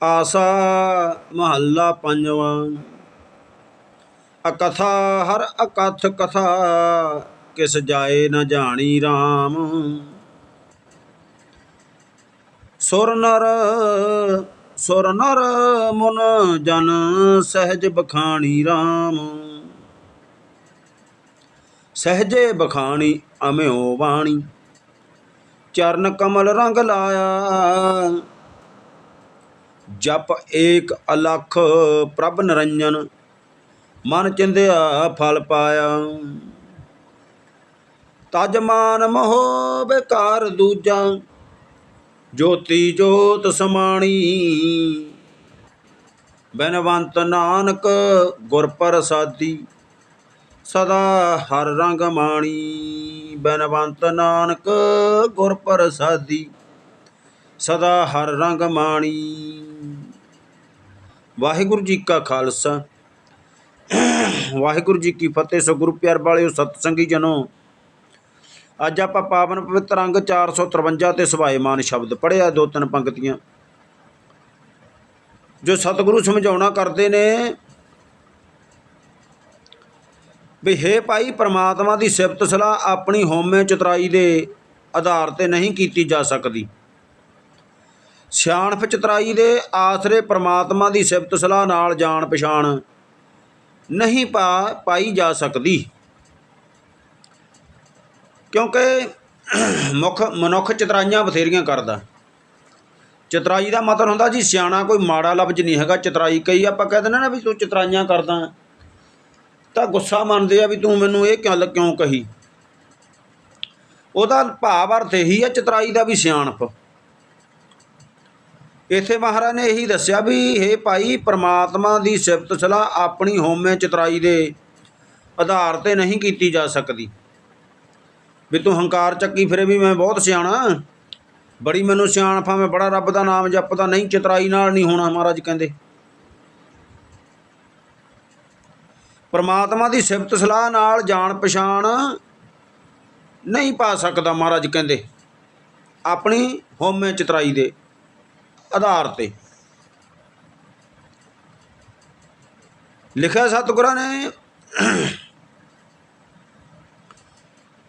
ਆਸਾ ਮਹੱਲਾ ਪੰਜਵਾਂ। ਅਕਥਾ ਹਰ ਅਕਥ ਕਥਾ, ਕਿਸ ਜਾਏ ਨ ਜਾਣੀ RAM ਸੁਰ ਨਰ ਸੁਰ ਨਰ ਮਨ ਜਨ ਸਹਿਜ ਬਖਾਣੀ RAM ਸਹਜੇ ਬਖਾਣੀ ਅਮਿਓ ਬਾਣੀ, ਚਰਨ ਕਮਲ ਰੰਗ ਲਾਇਆ। ਜਪ ਏਕ ਅਲਖ ਪ੍ਰਭ ਨਿਰੰਜਨ, ਮਨ ਚਿੰਦਿਆ ਫਲ ਪਾਇਆ। ਤਜ ਮਾਨ ਮੋਹ ਬੇਕਾਰ ਦੂਜਾ, ਜੋਤੀ ਜੋਤ ਸਮਾਣੀ। ਬਨਵੰਤ ਨਾਨਕ ਗੁਰ ਪ੍ਰਸਾਦੀ, ਸਦਾ ਹਰ ਰੰਗ ਮਾਣੀ। ਬਨਵੰਤ ਨਾਨਕ ਗੁਰ ਪ੍ਰਸਾਦੀ, ਸਦਾ ਹਰ ਰੰਗ ਮਾਣੀ। ਵਾਹਿਗੁਰੂ ਜੀ ਕਾ ਖਾਲਸਾ। ਵਾਹਿਗੁਰੂ ਜੀ ਕੀ ਫਤਿਹ ਸੋ ਗੁਰੂ ਪਿਆਰ ਵਾਲਿਓ, ਸਤਸੰਗੀ ਜਨੋ। ਅੱਜ ਆਪਾਂ ਪਾਵਨ ਪਵਿੱਤਰ ਅੰਗ 453 ਤੇ ਸੁਭਾਏਮਾਨ ਸ਼ਬਦ ਪੜਿਆ ਦੋ ਤਿੰਨ ਪੰਕਤੀਆਂ। ਜੋ ਸਤਿਗੁਰੂ ਸਮਝਾਉਣਾ ਕਰਦੇ ਨੇ, ਵੀ ਹੈ ਭਾਈ ਪ੍ਰਮਾਤਮਾ ਦੀ ਸਿਫਤ ਸਲਾਹ ਆਪਣੀ ਹਉਮੈ ਚਤਰਾਈ ਦੇ ਆਧਾਰ ਤੇ ਨਹੀਂ ਕੀਤੀ ਜਾ ਸਕਦੀ। ਸਿਆਣਪ ਚਤਰਾਈ ਦੇ ਆਸਰੇ ਪ੍ਰਮਾਤਮਾ ਦੀ ਸਿਫਤ ਸਲਾਹ ਨਾਲ ਜਾਣ ਪਛਾਣ ਨਹੀਂ ਪਾ ਪਾਈ ਜਾ ਸਕਦੀ। ਕਿਉਂਕਿ ਮੁੱਖ ਮਨੁੱਖ ਚਤਰਾਈਆਂ ਬਥੇਰੀਆਂ ਕਰਦਾ। ਚਤਰਾਈ ਦਾ ਮਤਲਬ ਹੁੰਦਾ ਜੀ ਸਿਆਣਾ ਕੋਈ ਮਾੜਾ ਲਫ਼ਜ਼ ਨਹੀਂ ਹੈਗਾ, ਚਤਰਾਈ ਕਈ ਆਪਾਂ ਕਹਿ ਦਿੰਦੇ ਨਾ ਵੀ ਤੂੰ ਚਤਰਾਈਆਂ ਕਰਦਾ। ਤਾਂ ਗੁੱਸਾ ਮੰਨਦੇ ਆ ਵੀ ਤੂੰ ਮੈਨੂੰ ਇਹ ਗੱਲ ਕਿਉਂ ਕਹੀ? ਉਹਦਾ ਭਾਵ ਅਰਥ ਇਹੀ ਆ ਚਤਰਾਈ ਦਾ ਵੀ ਸਿਆਣਪ। ਇੱਥੇ ਮਹਾਰਾਜ ਨੇ ਇਹੀ ਦੱਸਿਆ ਵੀ ਇਹ ਭਾਈ, ਪ੍ਰਮਾਤਮਾ ਦੀ ਸਿਫਤ ਸਲਾਹ ਆਪਣੀ ਹਉਮੈ ਚਤਰਾਈ ਦੇ ਆਧਾਰ ਤੇ ਨਹੀਂ ਕੀਤੀ ਜਾ ਸਕਦੀ। ਵੀ ਤੂੰ ਹੰਕਾਰ ਚੱਕੀ ਫਿਰੇ ਵੀ ਮੈਂ ਬਹੁਤ ਸਿਆਣਾ। ਬੜੀ ਮੈਨੂੰ ਸਿਆਣਪਾ ਮੈਂ ਬੜਾ ਰੱਬ ਦਾ ਨਾਮ ਜਪਦਾ, ਨਹੀਂ ਚਤਰਾਈ ਨਾਲ ਨਹੀਂ ਹੋਣਾ ਮਹਾਰਾਜ ਕਹਿੰਦੇ। ਪਰਮਾਤਮਾ ਦੀ ਸਿਫਤ ਸਲਾਹ ਨਾਲ ਜਾਣ ਪਛਾਣ ਨਹੀਂ ਪਾ ਸਕਦਾ ਮਹਾਰਾਜ ਕਹਿੰਦੇ। ਆਪਣੀ ਹਉਮੈ ਚਤਰਾਈ ਦੇ ਆਧਾਰ ਤੇ। ਲਿਖਿਆ ਸਤਿਗੁਰਾਂ ਨੇ,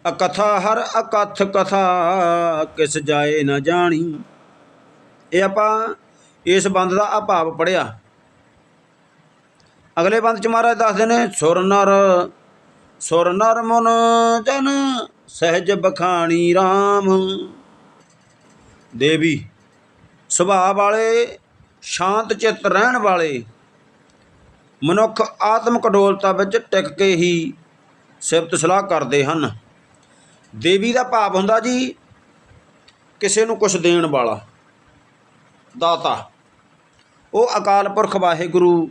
ਅਕਥਾ ਹਰ ਅਕਥ ਕਥਾ ਕਿਸ ਜਾਏ ਨਾ ਜਾਣੀ। ਇਹ ਆਪਾਂ ਇਸ ਬੰਦ ਦਾ ਅਭਾਵ ਪੜਿਆ ਅਗਲੇ ਬੰਦ ਚ ਮਹਾਰਾਜ ਦੱਸਦੇ ਨੇ, ਸੁਰ ਨਰ ਸੁਰ ਨਰ ਮਨ ਜਨ, ਸਹਿਜ ਬਖਾਣੀ RAM ਦੇਵੀ ਸੁਭਾਅ ਵਾਲੇ, ਸ਼ਾਂਤ ਚਿੱਤ ਰਹਿਣ ਵਾਲੇ, ਮਨੁੱਖ ਆਤਮਿਕ ਡੋਲਤਾ ਵਿੱਚ ਟਿਕ ਕੇ ਹੀ ਸਿਫਤ ਸਲਾਹ ਕਰਦੇ ਹਨ। ਦੇਵੀ ਦਾ ਭਾਵ ਹੁੰਦਾ ਜੀ, ਕਿਸੇ ਨੂੰ ਕੁਝ ਦੇਣ ਵਾਲਾ, ਦਾਤਾ। ਉਹ ਅਕਾਲ ਪੁਰਖ ਵਾਹਿਗੁਰੂ,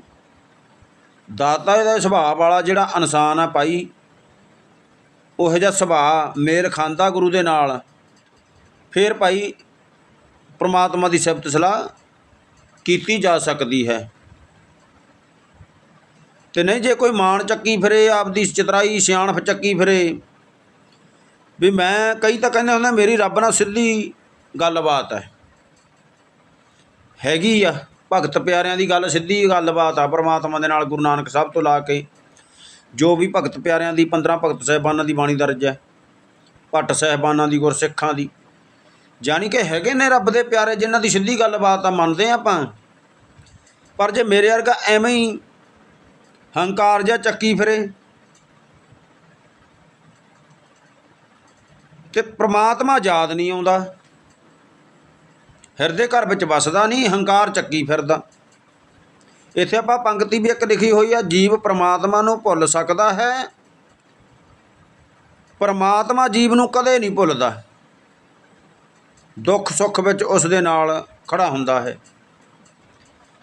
ਦਾਤਾ ਦਾ ਸੁਭਾਅ ਵਾਲਾ ਜਿਹੜਾ ਇਨਸਾਨ ਆ ਭਾਈ, ਉਹ ਜਿਹਾ ਸੁਭਾਅ ਮੇਲ ਖਾਂਦਾ ਗੁਰੂ ਦੇ ਨਾਲ। ਫਿਰ ਭਾਈ ਪ੍ਰਮਾਤਮਾ ਦੀ ਸਿਫਤ ਸਲਾਹ ਕੀਤੀ ਜਾ ਸਕਦੀ ਹੈ। ਤੇ ਨਹੀਂ ਜੇ ਕੋਈ ਮਾਣ ਚੱਕੀ ਫਿਰੇ, ਆਪਦੀ ਚਤਰਾਈ ਸਿਆਣਪ ਚੱਕੀ ਫਿਰੇ, ਵੀ ਮੈਂ ਕਈ ਤਾਂ ਕਹਿੰਦੇ ਹੁੰਦੇ ਮੇਰੀ ਰੱਬ ਨਾਲ ਸਿੱਧੀ ਗੱਲਬਾਤ ਹੈ। ਹੈਗੀ ਆ, ਭਗਤ ਪਿਆਰਿਆਂ ਦੀ ਗੱਲ ਸਿੱਧੀ ਗੱਲਬਾਤ ਆ, ਪਰਮਾਤਮਾ ਦੇ ਨਾਲ ਗੁਰੂ ਨਾਨਕ ਸਾਹਿਬ ਤੋਂ ਲਾ ਕੇ ਜੋ ਵੀ ਭਗਤ ਪਿਆਰਿਆਂ ਦੀ 15 ਭਗਤ ਸਾਹਿਬਾਨਾਂ ਦੀ ਬਾਣੀ ਦਰਜ ਹੈ, ਭੱਟ ਸਾਹਿਬਾਨਾਂ ਦੀ, ਗੁਰਸਿੱਖਾਂ ਦੀ। ਜਾਣੀ ਕਿ ਹੈਗੇ ਨੇ ਰੱਬ ਦੇ ਪਿਆਰੇ, ਜਿਨ੍ਹਾਂ ਦੀ ਸਿੱਧੀ ਗੱਲਬਾਤ ਆ ਮੰਨਦੇ ਆ ਆਪਾਂ। ਪਰ ਜੇ ਮੇਰੇ ਵਰਗਾ ਐਵੇਂ ਹੀ ਹੰਕਾਰ ਜਾਂ ਚੱਕੀ ਫਿਰੇ ਤੇ ਪ੍ਰਮਾਤਮਾ ਯਾਦ ਨਹੀਂ ਆਉਂਦਾ, ਹਿਰਦੇ ਘਰ ਵਿੱਚ ਵਸਦਾ ਨਹੀਂ, ਹੰਕਾਰ ਚੱਕੀ ਫਿਰਦਾ। ਇੱਥੇ ਆਪਾਂ ਪੰਕਤੀ ਵੀ ਇੱਕ ਲਿਖੀ ਹੋਈ ਆ, ਜੀਵ ਪ੍ਰਮਾਤਮਾ ਨੂੰ ਭੁੱਲ ਸਕਦਾ ਹੈ, ਪ੍ਰਮਾਤਮਾ ਜੀਵ ਨੂੰ ਕਦੇ ਨਹੀਂ ਭੁੱਲਦਾ। ਦੁੱਖ ਸੁੱਖ ਵਿੱਚ ਉਸ ਦੇ ਨਾਲ ਖੜਾ ਹੁੰਦਾ ਹੈ।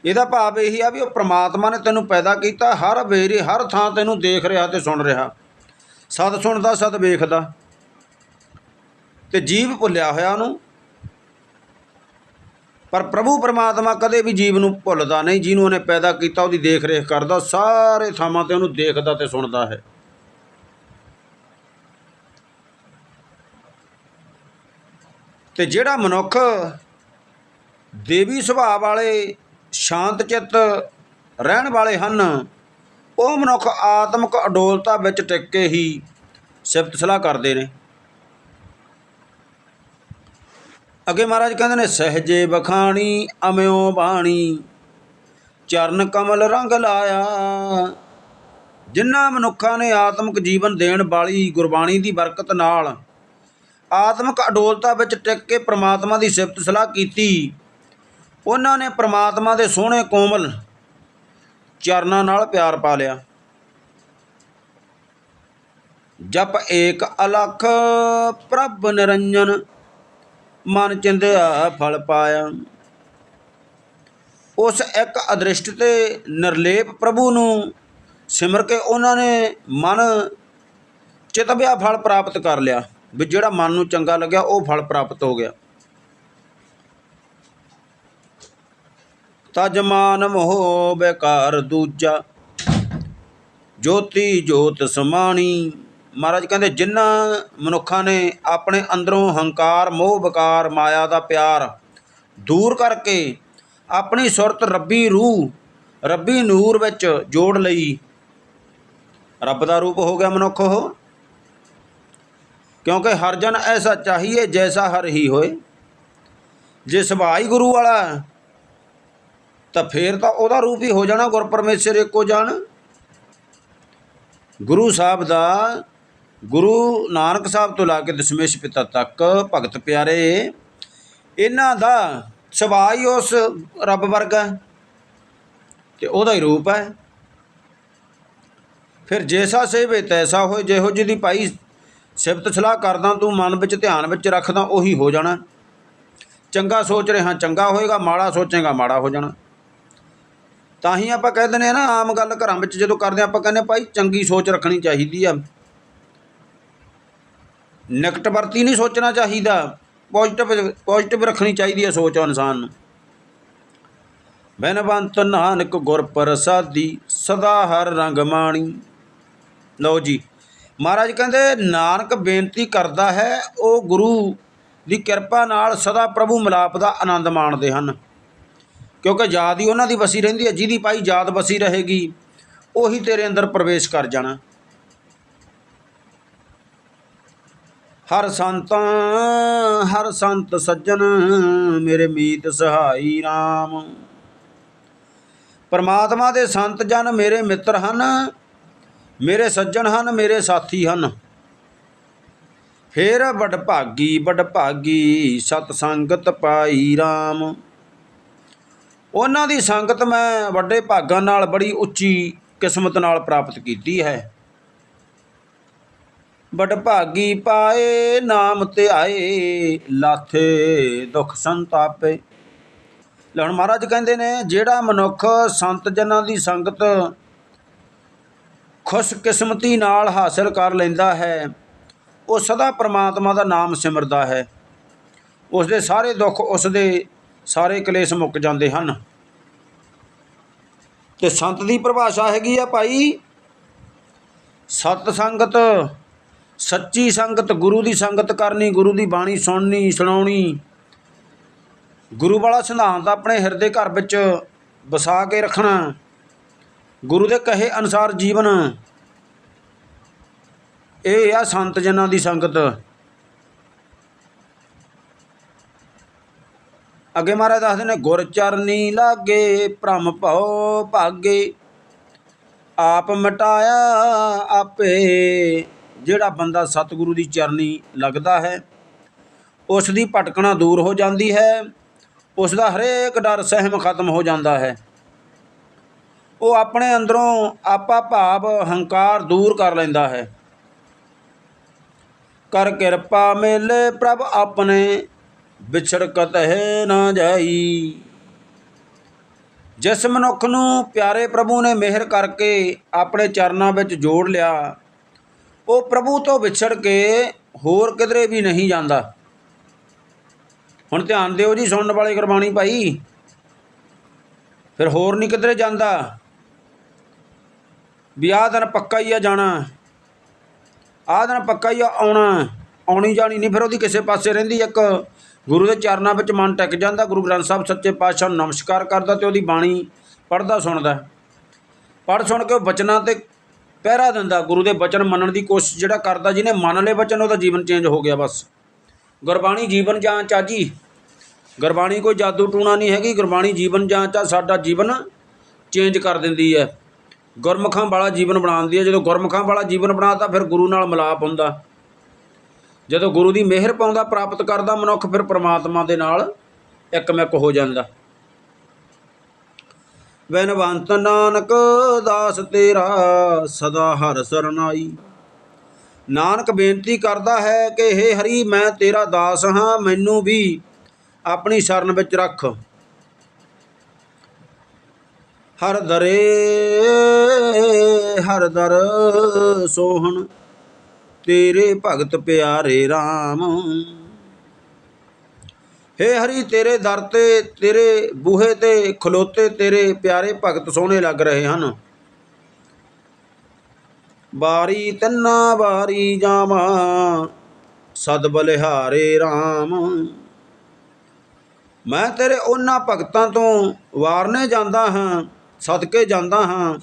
ਇਹਦਾ ਭਾਵ ਇਹੀ ਆ ਵੀ ਉਹ ਪ੍ਰਮਾਤਮਾ ਨੇ ਤੈਨੂੰ ਪੈਦਾ ਕੀਤਾ, ਹਰ ਵੇਰੇ, ਹਰ ਥਾਂ ਤੈਨੂੰ ਦੇਖ ਰਿਹਾ ਤੇ ਸੁਣ ਰਿਹਾ। ਸਦ ਸੁਣਦਾ ਸਦ ਵੇਖਦਾ। ਤੇ ਜੀਵ ਭੁੱਲਿਆ ਹੋਇਆ ਉਹਨੂੰ। ਪਰ ਪ੍ਰਭੂ ਪਰਮਾਤਮਾ ਕਦੇ ਵੀ ਜੀਵ ਨੂੰ ਭੁੱਲਦਾ ਨਹੀਂ। ਜਿਹਨੂੰ ਉਹਨੇ ਪੈਦਾ ਕੀਤਾ, ਉਹਦੀ ਦੇਖ ਰੇਖ ਕਰਦਾ ਸਾਰੇ ਥਾਵਾਂ ਤੇ ਉਹਨੂੰ ਦੇਖਦਾ ਤੇ ਸੁਣਦਾ ਹੈ। ਤੇ ਜਿਹੜਾ ਮਨੁੱਖ ਦੇਵੀ ਸੁਭਾਅ ਵਾਲੇ ਸ਼ਾਂਤ ਚਿੱਤ ਰਹਿਣ ਵਾਲੇ ਹਨ, ਉਹ ਮਨੁੱਖ ਆਤਮਿਕ ਅਡੋਲਤਾ ਵਿੱਚ ਟਿਕ ਕੇ ਹੀ ਸਿਫਤ ਸਲਾਹ ਕਰਦੇ ਨੇ। ਅੱਗੇ ਮਹਾਰਾਜ ਕਹਿੰਦੇ ਨੇ, ਸਹਜੇ ਬਖਾਣੀ ਅਮਿਓ ਬਾਣੀ, ਚਰਨ ਕਮਲ ਰੰਗ ਲਾਇਆ। ਜਿਨ੍ਹਾਂ ਮਨੁੱਖਾਂ ਨੇ ਆਤਮਿਕ ਜੀਵਨ ਦੇਣ ਵਾਲੀ ਗੁਰਬਾਣੀ ਦੀ ਬਰਕਤ ਨਾਲ ਆਤਮਿਕ ਅਡੋਲਤਾ ਵਿੱਚ ਟਿਕ ਕੇ ਪ੍ਰਮਾਤਮਾ ਦੀ ਸਿਫਤ ਸਲਾਹ ਕੀਤੀ। ਉਹਨਾਂ ਨੇ ਪ੍ਰਮਾਤਮਾ ਦੇ ਸੋਹਣੇ ਕੋਮਲ ਚਰਨਾਂ ਨਾਲ ਪਿਆਰ ਪਾ ਲਿਆ। ਜਪ ਏਕ ਅਲਖ ਪ੍ਰਭ ਨਿਰੰਜਨ, ਮਨ ਚਿੰਦਿਆ ਫਲ ਪਾਇਆ। ਉਸ ਇੱਕ ਅਦ੍ਰਿਸ਼ਟ ਤੇ ਨਿਰਲੇਪ ਪ੍ਰਭੂ ਨੂੰ ਸਿਮਰ ਕੇ ਉਹਨਾਂ ਨੇ ਮਨ ਚਿਤਵਿਆ ਫਲ ਪ੍ਰਾਪਤ ਕਰ ਲਿਆ। ਵੀ ਜਿਹੜਾ ਮਨ ਨੂੰ ਚੰਗਾ ਲੱਗਿਆ, ਉਹ ਫਲ ਪ੍ਰਾਪਤ ਹੋ ਗਿਆ। ਤਜ ਮਾਨ ਮੋਹ ਬੇਕਾਰ ਦੂਜਾ, ਜੋਤੀ ਜੋਤ ਸਮਾਣੀ। ਮਹਾਰਾਜ ਕਹਿੰਦੇ ਜਿਨ੍ਹਾਂ ਮਨੁੱਖਾਂ ਨੇ ਆਪਣੇ ਅੰਦਰੋਂ ਹੰਕਾਰ, ਮੋਹ ਬਕਾਰ, ਮਾਇਆ ਦਾ ਪਿਆਰ ਦੂਰ ਕਰਕੇ ਆਪਣੀ ਸੁਰਤ ਰੱਬੀ ਰੂਹ, ਰੱਬੀ ਨੂਰ ਵਿੱਚ ਜੋੜ ਲਈ, ਰੱਬ ਦਾ ਰੂਪ ਹੋ ਗਿਆ ਮਨੁੱਖ ਉਹ। ਕਿਉਂਕਿ ਹਰ ਜਨ ਐਸਾ ਚਾਹੀਏ ਜੈਸਾ ਹਰ ਹੀ ਹੋਏ। ਜੇ ਸੁਭਾਅ ਹੀ ਗੁਰੂ ਵਾਲਾ ਤਾਂ ਫੇਰ ਤਾਂ ਉਹਦਾ ਰੂਪ ਹੀ ਹੋ ਜਾਣਾ ਗੁਰ ਪਰਮੇਸ਼ਰ ਇੱਕੋ ਜਾਣ ਗੁਰੂ ਸਾਹਿਬ ਦਾ, ਗੁਰੂ ਨਾਨਕ ਸਾਹਿਬ ਤੋਂ ਲਾ ਕੇ ਦਸ਼ਮੇਸ਼ ਪਿਤਾ ਤੱਕ ਭਗਤ ਪਿਆਰੇ, ਇਹਨਾਂ ਦਾ ਸੁਭਾਅ ਹੀ ਉਸ ਰੱਬ ਵਰਗਾ ਹੈ ਤੇ ਉਹਦਾ ਹੀ ਰੂਪ ਹੈ। ਫਿਰ ਜੈਸਾ ਸੇਵੇ ਤੈਸਾ ਹੋਏ, ਜਿਹੋ ਜਿਹੀ ਭਾਈ ਸਿਫਤ ਸਲਾਹ ਕਰਦਾ ਤੂੰ ਮਨ ਵਿੱਚ ਧਿਆਨ ਵਿੱਚ ਰੱਖਦਾ ਉਹੀ ਹੋ ਜਾਣਾ। ਚੰਗਾ ਸੋਚ ਰਿਹਾ ਚੰਗਾ ਹੋਏਗਾ ਮਾੜਾ ਸੋਚੇਗਾ ਮਾੜਾ ਹੋ ਜਾਣਾ। ਤਾਂ ਹੀ ਆਪਾਂ ਕਹਿ ਦਿੰਦੇ ਆ ਨਾ ਆਮ ਗੱਲ ਘਰਾਂ ਵਿੱਚ ਜਦੋਂ ਕਰਦੇ ਹਾਂ, ਆਪਾਂ ਕਹਿੰਦੇ ਭਾਈ ਚੰਗੀ ਸੋਚ ਰੱਖਣੀ ਚਾਹੀਦੀ ਆ। ਨੈਗੇਟਿਵ ਵਰਤੀ ਨਹੀਂ ਸੋਚਣਾ ਚਾਹੀਦਾ ਪੋਜ਼ਿਟਿਵ ਪੋਜ਼ਿਟਿਵ ਰੱਖਣੀ ਚਾਹੀਦੀ ਹੈ ਸੋਚ ਇਨਸਾਨ ਨੂੰ। ਬੈਨਵੰਤ ਨਾਨਕ ਗੁਰ ਪ੍ਰਸਾਦੀ ਸਦਾ ਹਰ ਰੰਗ ਮਾਣੀ। ਲਓ ਜੀ ਮਹਾਰਾਜ ਕਹਿੰਦੇ, ਨਾਨਕ ਬੇਨਤੀ ਕਰਦਾ ਹੈ, ਉਹ ਗੁਰੂ ਦੀ ਕਿਰਪਾ ਨਾਲ ਸਦਾ ਪ੍ਰਭੂ ਮਿਲਾਪ ਦਾ ਆਨੰਦ ਮਾਣਦੇ ਹਨ। ਕਿਉਂਕਿ ਯਾਦ ਹੀ ਉਹਨਾਂ ਦੀ ਵਸੀ ਰਹਿੰਦੀ ਹੈ, ਜਿਹਦੀ ਪਾਈ ਯਾਦ ਵਸੀ ਰਹੇਗੀ, ਉਹੀ ਤੇਰੇ ਅੰਦਰ ਪ੍ਰਵੇਸ਼ ਕਰ ਜਾਣਾ। ਹਰ ਸੰਤਾਂ, ਹਰ ਸੰਤ ਸੱਜਣ, ਮੇਰੇ ਮੀਤ ਸਹਾਈ RAM ਪਰਮਾਤਮਾ ਦੇ ਸੰਤ ਜਨ ਮੇਰੇ ਮਿੱਤਰ ਹਨ ਮੇਰੇ ਸੱਜਣ ਹਨ, ਮੇਰੇ ਸਾਥੀ ਹਨ। ਫੇਰ ਵਡ ਭਾਗੀ ਵਡ ਭਾਗੀ ਸਤ ਸੰਗਤ ਪਾਈ RAM ਉਹਨਾਂ ਦੀ ਸੰਗਤ ਮੈਂ ਵੱਡੇ ਭਾਗਾਂ ਨਾਲ ਬੜੀ ਉੱਚੀ ਕਿਸਮਤ ਨਾਲ ਪ੍ਰਾਪਤ ਕੀਤੀ ਹੈ। ਵਡ ਭਾਗੀ ਪਾਏ, ਨਾਮ ਧਿਆਏ, ਲਾਥੇ ਦੁਖ ਸੰਤਾਪੇ। ਲੈ ਮਹਾਰਾਜ ਕਹਿੰਦੇ ਨੇ, ਜਿਹੜਾ ਮਨੁੱਖ ਸੰਤ ਜਨਾਂ ਦੀ ਸੰਗਤ ਖੁਸ਼ਕਿਸਮਤੀ ਨਾਲ ਹਾਸਲ ਕਰ ਲੈਂਦਾ ਹੈ। ਉਹ ਸਦਾ ਪ੍ਰਮਾਤਮਾ ਦਾ ਨਾਮ ਸਿਮਰਦਾ ਹੈ। ਉਸ ਦੇ ਸਾਰੇ ਦੁੱਖ ਉਸ ਦੇ ਸਾਰੇ ਕਲੇਸ਼ ਮੁੱਕ ਜਾਂਦੇ ਹਨ। ਤੇ ਸੰਤ ਦੀ ਪਰਿਭਾਸ਼ਾ ਹੈਗੀ ਆ ਭਾਈ, ਸਤ ਸੰਗਤ, ਸੱਚੀ ਸੰਗਤ, ਗੁਰੂ ਦੀ ਸੰਗਤ ਕਰਨੀ, ਗੁਰੂ ਦੀ ਬਾਣੀ ਸੁਣਨੀ, ਸੁਣਾਉਣੀ। ਗੁਰੂ ਵਾਲਾ ਸਿਧਾਂਤ ਆਪਣੇ ਹਿਰਦੇ ਘਰ ਵਿੱਚ ਵਸਾ ਕੇ ਰੱਖਣਾ। ਗੁਰੂ ਦੇ ਕਹੇ ਅਨੁਸਾਰ ਜੀਵਨ। ਇਹ ਆ ਸੰਤ ਜਨਾਂ ਦੀ ਸੰਗਤ। ਅੱਗੇ ਮਹਾਰਾਜ ਦੱਸਦੇ ਨੇ, ਗੁਰ ਚਰਨੀ ਲਾਗੇ, ਭ੍ਰਮ ਭਉ ਭਾਗੇ। ਆਪ ਮਟਾਇਆ ਆਪੇ। ਜਿਹੜਾ ਬੰਦਾ ਸਤਿਗੁਰੂ ਦੀ ਚਰਨੀ ਲੱਗਦਾ ਹੈ, ਉਸ ਦੀ ਭਟਕਣਾ ਦੂਰ ਹੋ ਜਾਂਦੀ ਹੈ। ਉਸ ਦਾ ਹਰੇਕ ਡਰ ਸਹਿਮ ਖਤਮ ਹੋ ਜਾਂਦਾ ਹੈ। ਉਹ ਆਪਣੇ ਅੰਦਰੋਂ ਆਪਾ ਭਾਵ ਹੰਕਾਰ ਦੂਰ ਕਰ ਲੈਂਦਾ ਹੈ। ਕਰ ਕਿਰਪਾ ਮੇਲੇ ਪ੍ਰਭ ਆਪਣੇ ਵਿਛੜ ਕਤਹਿ ਨਾ ਜਾਈ। ਜਿਸ ਮਨੁੱਖ ਨੂੰ ਪਿਆਰੇ ਪ੍ਰਭੂ ਨੇ ਮਿਹਰ ਕਰਕੇ ਆਪਣੇ ਚਰਨਾਂ ਵਿੱਚ ਜੋੜ ਲਿਆ, ਉਹ ਪ੍ਰਭੂ ਤੋਂ ਵਿਛੜ ਕੇ ਹੋਰ ਕਿਧਰੇ ਵੀ ਨਹੀਂ ਜਾਂਦਾ। ਹੁਣ ਧਿਆਨ ਦਿਓ ਜੀ, ਸੁਣਨ ਵਾਲੇ ਗੁਰਬਾਣੀ ਭਾਈ। ਫਿਰ ਹੋਰ ਨਹੀਂ ਕਿਧਰੇ ਜਾਂਦਾ। ਵੀ ਆਹ ਦਿਨ ਪੱਕਾ ਹੀ ਆ ਜਾਣਾ। ਆਹ ਦਿਨ ਪੱਕਾ ਹੀ ਆ ਆਉਣਾ। ਆਉਣੀ ਜਾਣੀ ਨਹੀਂ, ਫਿਰ ਉਹਦੀ ਕਿਸੇ ਪਾਸੇ ਰਹਿੰਦੀ ਇੱਕ। ਗੁਰੂ ਦੇ ਚਰਨਾਂ ਵਿੱਚ ਮਨ ਟਿਕ ਜਾਂਦਾ, ਗੁਰੂ ਗ੍ਰੰਥ ਸਾਹਿਬ ਸੱਚੇ ਪਾਤਸ਼ਾਹ ਨੂੰ ਨਮਸਕਾਰ ਕਰਦਾ ਤੇ ਉਹਦੀ ਬਾਣੀ ਪੜ੍ਹਦਾ ਸੁਣਦਾ। ਪੜ੍ਹ ਸੁਣ ਕੇ ਉਹ ਬਚਨਾਂ ਤੇ ਪਹਿਰਾ ਦਿੰਦਾ, ਗੁਰੂ ਦੇ ਬਚਨ ਮੰਨਣ ਦੀ ਕੋਸ਼ਿਸ਼ ਜਿਹੜਾ ਕਰਦਾ, ਜਿਹਨੇ ਮੰਨ ਲਏ ਬਚਨ, ਉਹਦਾ ਜੀਵਨ ਚੇਂਜ ਹੋ ਗਿਆ ਬਸ। ਗੁਰਬਾਣੀ ਜੀਵਨ ਜਾਂਚ ਆ ਜੀ ਗੁਰਬਾਣੀ ਕੋਈ ਜਾਦੂ ਟੂਣਾ ਨਹੀਂ ਹੈਗੀ, ਗੁਰਬਾਣੀ ਜੀਵਨ ਜਾਂਚ ਆ ਸਾਡਾ ਜੀਵਨ ਚੇਂਜ ਕਰ ਦਿੰਦੀ ਹੈ। ਗੁਰਮੁਖਾਂ ਵਾਲਾ ਜੀਵਨ ਬਣਾਉਂਦੀ ਹੈ ਜਦੋਂ ਗੁਰਮੁਖਾਂ ਵਾਲਾ ਜੀਵਨ ਬਣਾਤਾ, ਫਿਰ ਗੁਰੂ ਨਾਲ ਮਿਲਾਪ ਹੁੰਦਾ। ਜਦੋਂ ਗੁਰੂ ਦੀ ਮਿਹਰ ਪਾਉਂਦਾ, ਪ੍ਰਾਪਤ ਕਰਦਾ ਮਨੁੱਖ, ਫਿਰ ਪ੍ਰਮਾਤਮਾ ਦੇ ਨਾਲ ਇੱਕਮਿਕ ਹੋ ਜਾਂਦਾ। ਬੈਨਵੰਤ ਨਾਨਕ ਦਾਸ ਤੇਰਾ ਸਦਾ ਹਰ ਸਰਨਾਈ। ਨਾਨਕ ਬੇਨਤੀ ਕਰਦਾ ਹੈ ਕਿ ਹੇ ਹਰੀ, ਮੈਂ ਤੇਰਾ ਦਾਸ ਹਾਂ, ਮੈਨੂੰ ਵੀ ਆਪਣੀ ਸ਼ਰਨ ਵਿੱਚ ਰੱਖ। ਹਰ ਦਰੇ, ਹਰ ਦਰ ਸੋਹਣ। ਤੇਰੇ ਭਗਤ ਪਿਆਰੇ RAM ਹੇ ਹਰੀ ਤੇਰੇ ਦਰ ਤੇ, ਤੇਰੇ ਬੂਹੇ ਤੇ, ਖਲੋਤੇ ਤੇਰੇ ਪਿਆਰੇ ਭਗਤ ਸੋਹਣੇ ਲੱਗ ਰਹੇ ਹਨ। ਬਾਰੀ ਤੰਨਾ ਬਾਰੀ ਜਾਵਾਂ, ਸਦ ਬਲਿਹਾਰੇ RAM ਮੈਂ ਤੇਰੇ ਉਹਨਾਂ ਭਗਤਾਂ ਤੋਂ ਵਾਰਨੇ ਜਾਂਦਾ ਹਾਂ ਸਦਕੇ ਜਾਂਦਾ ਹਾਂ,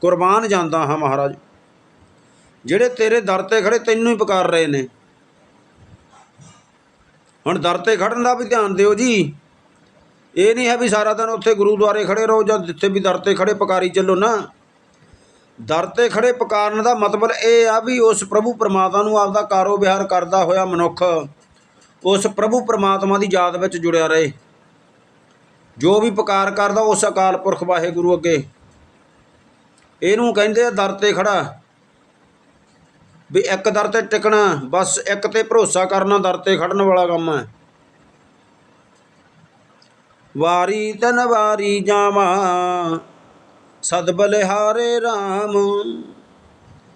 ਕੁਰਬਾਨ ਜਾਂਦਾ ਹਾਂ ਮਹਾਰਾਜ। ਜਿਹੜੇ ਤੇਰੇ ਦਰ ਤੇ ਖੜੇ ਤੈਨੂੰ ਹੀ ਪੁਕਾਰ ਰਹੇ ਨੇ। ਹੁਣ ਦਰ ਤੇ ਖੜਨ ਦਾ ਵੀ ਧਿਆਨ ਦਿਓ ਜੀ। ਇਹ ਨਹੀਂ ਹੈ ਵੀ ਸਾਰਾ ਦਿਨ ਉੱਥੇ ਗੁਰੂਦੁਆਰੇ ਖੜੇ ਰਹੋ, ਜਾਂ ਜਿੱਥੇ ਵੀ ਦਰ ਤੇ ਖੜੇ ਪੁਕਾਰੀ ਚੱਲੋ ਨਾ। ਦਰ ਤੇ ਖੜੇ ਪੁਕਾਰਨ ਦਾ ਮਤਲਬ ਇਹ ਆ ਵੀ ਉਸ ਪ੍ਰਭੂ ਪਰਮਾਤਮਾ ਨੂੰ ਆਪਦਾ ਕਾਰੋ ਵਿਹਾਰ ਕਰਦਾ ਹੋਇਆ ਮਨੁੱਖ, ਉਸ ਪ੍ਰਭੂ ਪਰਮਾਤਮਾ ਦੀ ਯਾਦ ਵਿੱਚ ਜੁੜਿਆ ਰਹੇ। ਜੋ ਵੀ ਪੁਕਾਰ ਕਰਦਾ ਉਸ ਅਕਾਲ ਪੁਰਖ ਵਾਹਿਗੁਰੂ ਅੱਗੇ। ਇਹਨੂੰ ਕਹਿੰਦੇ ਆ ਦਰ ਤੇ ਖੜਾ। ਵੀ ਇੱਕ ਦਰ ਤੇ ਟਿਕਣਾ, ਬਸ ਇੱਕ ਤੇ ਭਰੋਸਾ ਕਰਨਾ ਦਰ ਤੇ ਖੜਨ ਵਾਲਾ ਕੰਮ ਹੈ। ਵਾਰੀ ਤਨ ਵਾਰੀ ਜਾਵਾਂ, ਸਦ ਬਲਿਹਾਰੇ RAM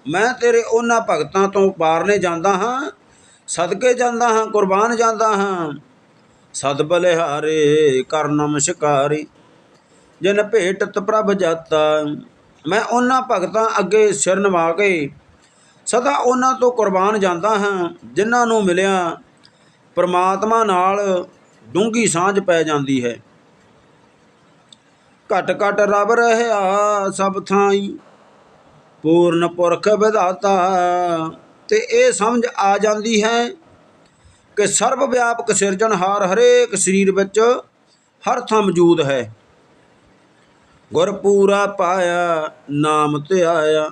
ਮੈਂ ਤੇਰੇ ਉਹਨਾਂ ਭਗਤਾਂ ਤੋਂ ਪਾਰਨੇ ਜਾਂਦਾ ਹਾਂ, ਸਦਕੇ ਜਾਂਦਾ ਹਾਂ, ਕੁਰਬਾਨ ਜਾਂਦਾ ਹਾਂ। ਸਦ ਬਲਿਹਾਰੇ ਕਰ ਨਮਸਕਾਰੀ। ਜਿਨ ਭੇਟਤ ਪ੍ਰਭ ਜਾਤਾ, ਮੈਂ ਉਹਨਾਂ ਭਗਤਾਂ ਅੱਗੇ ਸਿਰ ਨਵਾ ਕੇ ਸਦਾ ਉਹਨਾਂ ਤੋਂ ਕੁਰਬਾਨ ਜਾਂਦਾ ਹਾਂ, ਜਿਨ੍ਹਾਂ ਨੂੰ ਮਿਲਿਆ ਪਰਮਾਤਮਾ ਨਾਲ ਡੂੰਗੀ ਸਾਂਝ ਪੈ ਜਾਂਦੀ ਹੈ। ਘਟ ਘਟ ਰਬ ਰਹਾ ਸਭ ਥਾਈ, ਪੂਰਨ ਪੁਰਖ ਵਿਧਾਤਾ, ਤੇ ਇਹ ਸਮਝ ਆ ਜਾਂਦੀ ਹੈ ਕਿ ਸਰਬ ਵਿਆਪਕ ਸਿਰਜਣਹਾਰ ਹਰੇਕ ਸਰੀਰ ਵਿੱਚ ਹਰ ਥਾਂ ਮੌਜੂਦ ਹੈ। ਗੁਰ ਪੂਰਾ ਪਾਇਆ, ਨਾਮ ਤੇ ਆਇਆ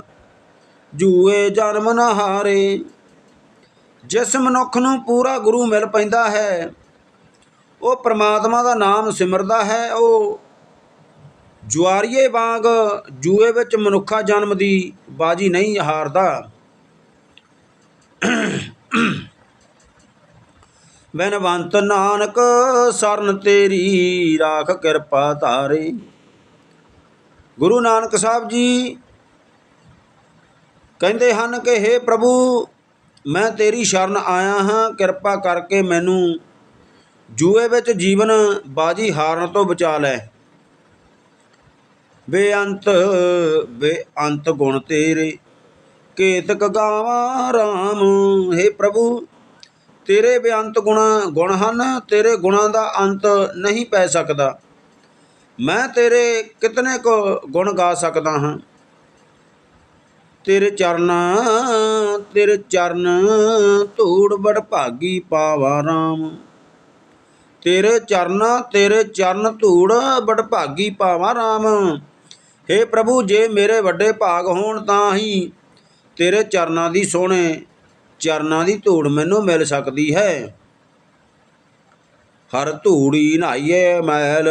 ਜੂਏ ਜਨਮ ਨ ਹਾਰੇ। ਜਿਸ ਮਨੁੱਖ ਨੂੰ ਪੂਰਾ ਗੁਰੂ ਮਿਲ ਪੈਂਦਾ ਹੈ, ਉਹ ਪ੍ਰਮਾਤਮਾ ਦਾ ਨਾਮ ਸਿਮਰਦਾ ਹੈ। ਉਹ ਜੁਆਰੀਏ ਵਾਂਗ ਜੂਏ ਵਿੱਚ ਮਨੁੱਖਾ ਜਨਮ ਦੀ ਬਾਜੀ ਨਹੀਂ ਹਾਰਦਾ। ਬਨਵੰਤ ਨਾਨਕ, ਸਰਨ ਤੇਰੀ ਰਾਖ ਕਿਰਪਾ ਧਾਰੇ। ਗੁਰੂ ਨਾਨਕ ਸਾਹਿਬ ਜੀ ਕਹਿੰਦੇ ਹਨ ਕਿ हे ਪ੍ਰਭੂ, ਮੈਂ ਤੇਰੀ ਸ਼ਰਨ ਆਇਆ ਹਾਂ, ਕਿਰਪਾ ਕਰਕੇ ਮੈਨੂੰ ਜੂਏ ਵਿੱਚ ਜੀਵਨ ਬਾਜੀ ਹਾਰਨ ਤੋਂ ਬਚਾ ਲੈ। ਬੇਅੰਤ ਬੇਅੰਤ ਗੁਣ ਤੇਰੇ, ਕੇਤਕ ਗਾਵਾਂ RAM हे ਪ੍ਰਭੂ ਤੇਰੇ ਬੇਅੰਤ ਗੁਣ ਗੁਣ ਹਨ, ਤੇਰੇ ਗੁਣਾਂ ਦਾ ਅੰਤ ਨਹੀਂ ਪੈ ਸਕਦਾ। ਮੈਂ ਤੇਰੇ ਕਿਤਨੇ ਕੋ ਗੁਣ ਗਾ ਸਕਦਾ ਹਾਂ? ਤੇਰੇ ਚਰਨਾਂ, ਤੇਰੇ ਚਰਨ ਧੂੜ ਬੜ ਭਾਗੀ ਪਾਵਾ RAM ਤੇਰੇ ਚਰਨਾਂ, ਤੇਰੇ ਚਰਨ ਧੂੜ ਬੜ ਭਾਗੀ ਪਾਵਾ RAM हे ਪ੍ਰਭੂ, ਜੇ ਮੇਰੇ ਵੱਡੇ ਭਾਗ ਹੋਣ ਤਾਂ ਹੀ ਤੇਰੇ ਚਰਨਾਂ ਦੀ ਸੋਹਣੇ ਚਰਨਾਂ ਦੀ ਧੂੜ ਮੈਨੂੰ ਮਿਲ ਸਕਦੀ ਹੈ। ਹਰ ਧੂੜੀ ਨਹਾਈਏ ਮੈਲ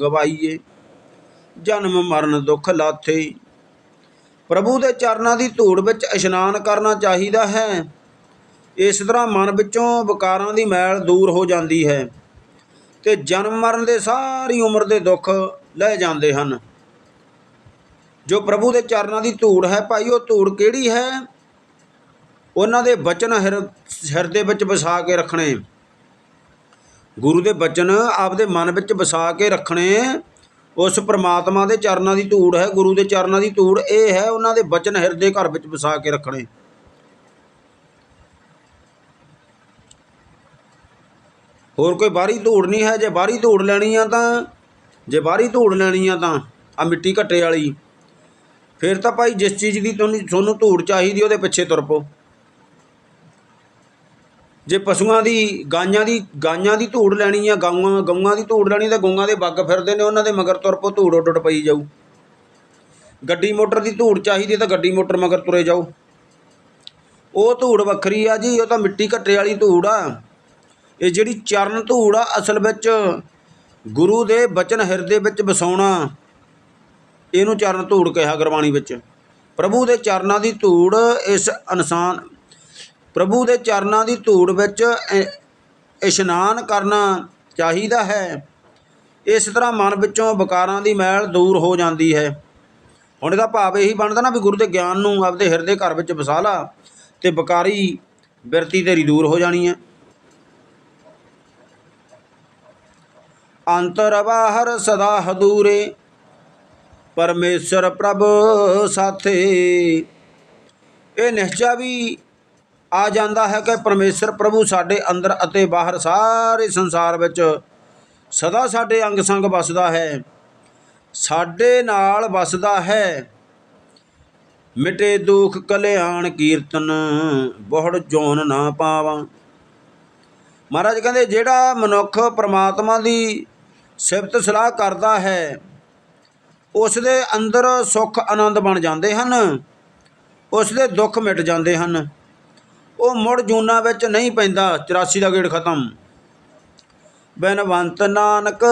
ਗਵਾਈਏ ਜਨਮ ਮਰਨ ਦੁੱਖ ਲਾਥੇ। ਪ੍ਰਭੂ ਦੇ ਚਰਨਾਂ ਦੀ ਧੂੜ ਵਿੱਚ ਇਸ਼ਨਾਨ ਕਰਨਾ ਚਾਹੀਦਾ ਹੈ। ਇਸ ਤਰ੍ਹਾਂ ਮਨ ਵਿੱਚੋਂ ਵਿਕਾਰਾਂ ਦੀ ਮੈਲ ਦੂਰ ਹੋ ਜਾਂਦੀ ਹੈ ਤੇ ਜਨਮ ਮਰਨ ਦੇ ਸਾਰੀ ਉਮਰ ਦੇ ਦੁੱਖ ਲੈ ਜਾਂਦੇ ਹਨ। ਜੋ ਪ੍ਰਭੂ ਦੇ ਚਰਨਾਂ ਦੀ ਧੂੜ ਹੈ, ਭਾਈ, ਉਹ ਧੂੜ ਕਿਹੜੀ ਹੈ? ਉਹਨਾਂ ਦੇ ਬਚਨ ਹਿਰ ਹਿਰਦੇ ਵਿੱਚ ਵਸਾ ਕੇ ਰੱਖਣੇ। ਗੁਰੂ ਦੇ ਬਚਨ ਆਪਦੇ ਮਨ ਵਿੱਚ ਵਸਾ ਕੇ ਰੱਖਣੇ। ਉਸ ਪ੍ਰਮਾਤਮਾ ਦੇ ਚਰਨਾਂ ਦੀ ਧੂੜ ਹੈ, ਗੁਰੂ ਦੇ ਚਰਨਾਂ ਦੀ ਧੂੜ, ਇਹ ਹੈ ਉਹਨਾਂ ਦੇ ਬਚਨ ਹਿਰਦੇ ਘਰ ਵਿੱਚ ਵਸਾ ਕੇ ਰੱਖਣੇ। ਹੋਰ ਕੋਈ ਬਾਹਰੀ ਧੂੜ ਨਹੀਂ ਹੈ, ਜੇ ਬਾਹਰੀ ਧੂੜ ਲੈਣੀ ਆ ਤਾਂ, ਜੇ ਬਾਹਰੀ ਧੂੜ ਲੈਣੀ ਆ ਤਾਂ ਆ ਮਿੱਟੀ ਘੱਟੇ ਵਾਲੀ। ਫਿਰ ਤਾਂ ਭਾਈ ਜਿਸ ਚੀਜ਼ ਦੀ ਤੁਹਾਨੂੰ ਤੁਹਾਨੂੰ ਧੂੜ ਚਾਹੀਦੀ, ਉਹਦੇ ਪਿੱਛੇ ਤੁਰ ਪਓ। ਜੇ ਪਸ਼ੂਆਂ ਦੀ, ਗਾਈਆਂ ਦੀ ਗਾਈਆਂ ਦੀ ਧੂੜ ਲੈਣੀ ਆ ਗਾਵਾਂ ਗਊਆਂ ਦੀ ਧੂੜ ਲੈਣੀ, ਤਾਂ ਗਊਆਂ ਦੇ ਬੱਗ ਫਿਰਦੇ ਨੇ, ਉਹਨਾਂ ਦੇ ਮਗਰ ਤੁਰ ਪੋ ਧੂੜ ਉੱਡ ਪਈ ਜਾਊ। ਗੱਡੀ ਮੋਟਰ ਦੀ ਧੂੜ ਚਾਹੀਦੀ ਤਾਂ ਗੱਡੀ ਮੋਟਰ ਮਗਰ ਤੁਰੇ ਜਾਓ ਉਹ ਧੂੜ ਵੱਖਰੀ ਆ ਜੀ, ਉਹ ਤਾਂ ਮਿੱਟੀ ਘੱਟੇ ਵਾਲੀ ਧੂੜ ਆ। ਇਹ ਜਿਹੜੀ ਚਰਨ ਧੂੜ ਆ, ਅਸਲ ਵਿੱਚ ਗੁਰੂ ਦੇ ਬਚਨ ਹਿਰਦੇ ਵਿੱਚ ਵਸਾਉਣਾ, ਇਹਨੂੰ ਚਰਨ ਧੂੜ ਕਿਹਾ ਗੁਰਬਾਣੀ ਵਿੱਚ। ਪ੍ਰਭੂ ਦੇ ਚਰਨਾਂ ਦੀ ਧੂੜ ਇਸ ਇਨਸਾਨ ਪ੍ਰਭੂ ਦੇ ਚਰਨਾਂ ਦੀ ਧੂੜ ਵਿੱਚ ਇਸ਼ਨਾਨ ਕਰਨਾ ਚਾਹੀਦਾ ਹੈ। ਇਸ ਤਰ੍ਹਾਂ ਮਨ ਵਿੱਚੋਂ ਵਿਕਾਰਾਂ ਦੀ ਮੈਲ ਦੂਰ ਹੋ ਜਾਂਦੀ ਹੈ। ਹੁਣ ਇਹਦਾ ਭਾਵ ਇਹੀ ਬਣਦਾ ਨਾ ਵੀ ਗੁਰੂ ਦੇ ਗਿਆਨ ਨੂੰ ਆਪਦੇ ਹਿਰਦੇ ਘਰ ਵਿੱਚ ਵਸਾ ਲਾ ਤੇ ਵਿਕਾਰੀ ਬਿਰਤੀ ਤੇਰੀ ਦੂਰ ਹੋ ਜਾਣੀ ਹੈ। ਅੰਤਰ ਬਾਹਰ ਸਦਾ ਹਦੂਰੇ, ਪਰਮੇਸ਼ਰ ਪ੍ਰਭ ਸਾਥੇ। ਇਹ ਨਿਸ਼ਚਾ ਵੀ ਆ ਜਾਂਦਾ ਹੈ ਕਿ ਪਰਮੇਸ਼ਰ ਪ੍ਰਭੂ ਸਾਡੇ ਅੰਦਰ ਅਤੇ ਬਾਹਰ ਸਾਰੇ ਸੰਸਾਰ ਵਿੱਚ ਸਦਾ ਸਾਡੇ ਅੰਗ ਸੰਗ ਵਸਦਾ ਹੈ। ਸਾਡੇ ਨਾਲ ਵਸਦਾ ਹੈ। ਮਿਟੇ ਦੁਖ, ਕਲਿਆਣ, ਕੀਰਤਨ, ਬਹੁੜ ਜੋਨ ਨਾ ਪਾਵਾਂ। ਮਹਾਰਾਜ ਕਹਿੰਦੇ, ਜਿਹੜਾ ਮਨੁੱਖ ਪ੍ਰਮਾਤਮਾ ਦੀ ਸਿਫਤ ਸਲਾਹ ਕਰਦਾ ਹੈ ਉਸ ਦੇ ਅੰਦਰ ਸੁੱਖ, ਆਨੰਦ ਬਣ ਜਾਂਦੇ ਹਨ ਉਸ ਦੇ ਦੁੱਖ ਮਿਟ ਜਾਂਦੇ ਹਨ। ਉਹ ਮੁੜ ਜੂਨਾ ਵਿੱਚ ਨਹੀਂ ਪੈਂਦਾ। 84 ਦਾ ਗੇੜ ਖਤਮ। ਬਨਵੰਤ ਨਾਨਕ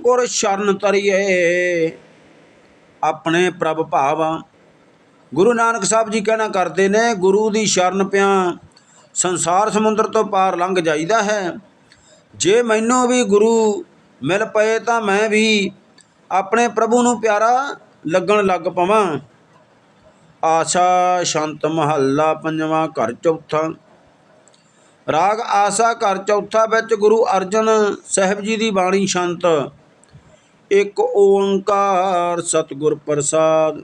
ਗੁਰ ਸ਼ਰਨ ਤਰੀਏ ਆਪਣੇ ਪ੍ਰਭ ਭਾਵਾ। ਗੁਰੂ ਨਾਨਕ ਸਾਹਿਬ ਜੀ ਕਹਿਣਾ ਕਰਦੇ ਨੇ, ਗੁਰੂ ਦੀ ਸ਼ਰਨ ਪਿਆ ਸੰਸਾਰ ਸਮੁੰਦਰ ਤੋਂ ਪਾਰ ਲੰਘ ਜਾਈਦਾ ਹੈ। ਜੇ ਮੈਨੂੰ ਵੀ ਗੁਰੂ ਮਿਲ ਪਏ ਤਾਂ ਮੈਂ ਵੀ ਆਪਣੇ ਪ੍ਰਭੂ ਨੂੰ ਪਿਆਰਾ ਲੱਗਣ ਲੱਗ ਪਵਾਂ। ਆਸ਼ਾ ਸ਼ੰਤ ਮਹੱਲਾ ਪੰਜਵਾਂ ਘਰ ਚੌਥਾ। ਰਾਗ ਆਸਾ ਘਰ ਚੌਥਾ ਵਿੱਚ ਗੁਰੂ ਅਰਜਨ ਸਾਹਿਬ ਜੀ ਦੀ ਬਾਣੀ ਸ਼ੰਤ। ਇੱਕ ਓੰਕਾਰ ਸਤਿਗੁਰ ਪ੍ਰਸਾਦ।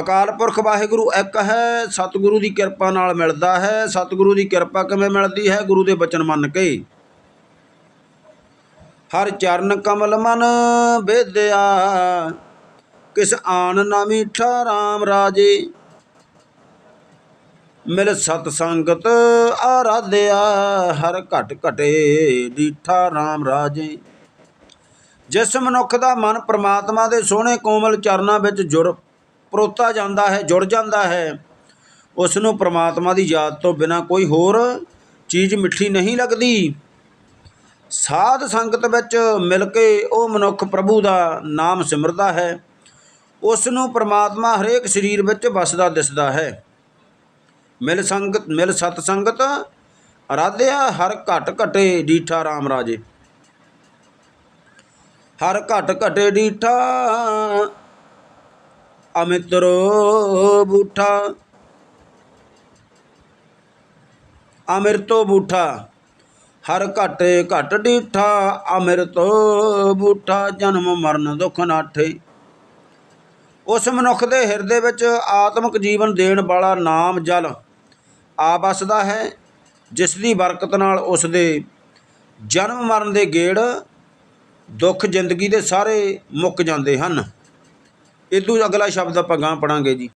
ਅਕਾਲ ਪੁਰਖ ਵਾਹਿਗੁਰੂ, ਇੱਕ ਹੈ, ਸਤਿਗੁਰੂ ਦੀ ਕਿਰਪਾ ਨਾਲ ਮਿਲਦਾ ਹੈ। ਸਤਿਗੁਰੂ ਦੀ ਕਿਰਪਾ ਕਿਵੇਂ ਮਿਲਦੀ ਹੈ? ਗੁਰੂ ਦੇ ਬਚਨ ਮੰਨ ਕੇ। ਹਰ ਚਰਨ ਕਮਲ ਮਨ ਬੇਦਿਆ ਕਿਸ ਆਣ ਨਾ ਮੀਠਾ RAM ਰਾਜੇ। ਮਿਲ ਸਤ ਸੰਗਤ ਆਰਾਧਿਆ, ਹਰ ਘਟ ਘਟੇ ਡੀਠਾ RAM ਰਾਜੇ। ਜਿਸ ਮਨੁੱਖ ਦਾ ਮਨ ਪ੍ਰਮਾਤਮਾ ਦੇ ਸੋਹਣੇ ਕੋਮਲ ਚਰਨਾਂ ਵਿੱਚ ਜੁੜ, ਪਰੋਤਾ ਜਾਂਦਾ ਹੈ, ਜੁੜ ਜਾਂਦਾ ਹੈ ਉਸ ਨੂੰ ਪ੍ਰਮਾਤਮਾ ਦੀ ਯਾਦ ਤੋਂ ਬਿਨਾ ਕੋਈ ਹੋਰ ਚੀਜ਼ ਮਿੱਠੀ ਨਹੀਂ ਲੱਗਦੀ। ਸਾਧ ਸੰਗਤ ਵਿੱਚ ਮਿਲ ਕੇ ਉਹ ਮਨੁੱਖ ਪ੍ਰਭੂ ਦਾ ਨਾਮ ਸਿਮਰਦਾ ਹੈ। ਉਸ ਨੂੰ ਪ੍ਰਮਾਤਮਾ ਹਰੇਕ ਸਰੀਰ ਵਿੱਚ ਵਸਦਾ ਦਿਸਦਾ ਹੈ। ਮਿਲ ਸੰਗਤ, ਮਿਲ ਸਤ ਸੰਗਤ, ਅਰਾਧਿਆ ਹਰ ਘਟ ਘਟੇ ਡੀਠਾ RAM ਰਾਜੇ। ਹਰ ਘਟ ਘਟੇ ਡੀਠਾ ਅਮਿਤਰੋ ਬੂਠਾ। ਅਮਿਰਤੋ ਬੂਠਾ, ਹਰ ਘਟੇ ਘਟ ਡੀਠਾ, ਅਮਿਰਤੋ ਬੂਠਾ, ਜਨਮ ਮਰਨ ਦੁਖ ਨਾਠੇ। ਉਸ ਮਨੁੱਖ ਦੇ ਹਿਰਦੇ ਵਿੱਚ ਆਤਮਿਕ ਜੀਵਨ ਦੇਣ ਵਾਲਾ ਨਾਮ ਜਲ ਆ ਵਸਦਾ ਹੈ, ਜਿਸ ਦੀ ਬਰਕਤ ਨਾਲ ਉਸ ਦੇ ਜਨਮ ਮਰਨ ਦੇ ਗੇੜ ਦੁੱਖ ਜ਼ਿੰਦਗੀ ਦੇ ਸਾਰੇ ਮੁੱਕ ਜਾਂਦੇ ਹਨ। ਇਦੋਂ ਅਗਲਾ ਸ਼ਬਦ ਆਪਾਂ ਗਾਂ ਪੜਾਂਗੇ ਜੀ।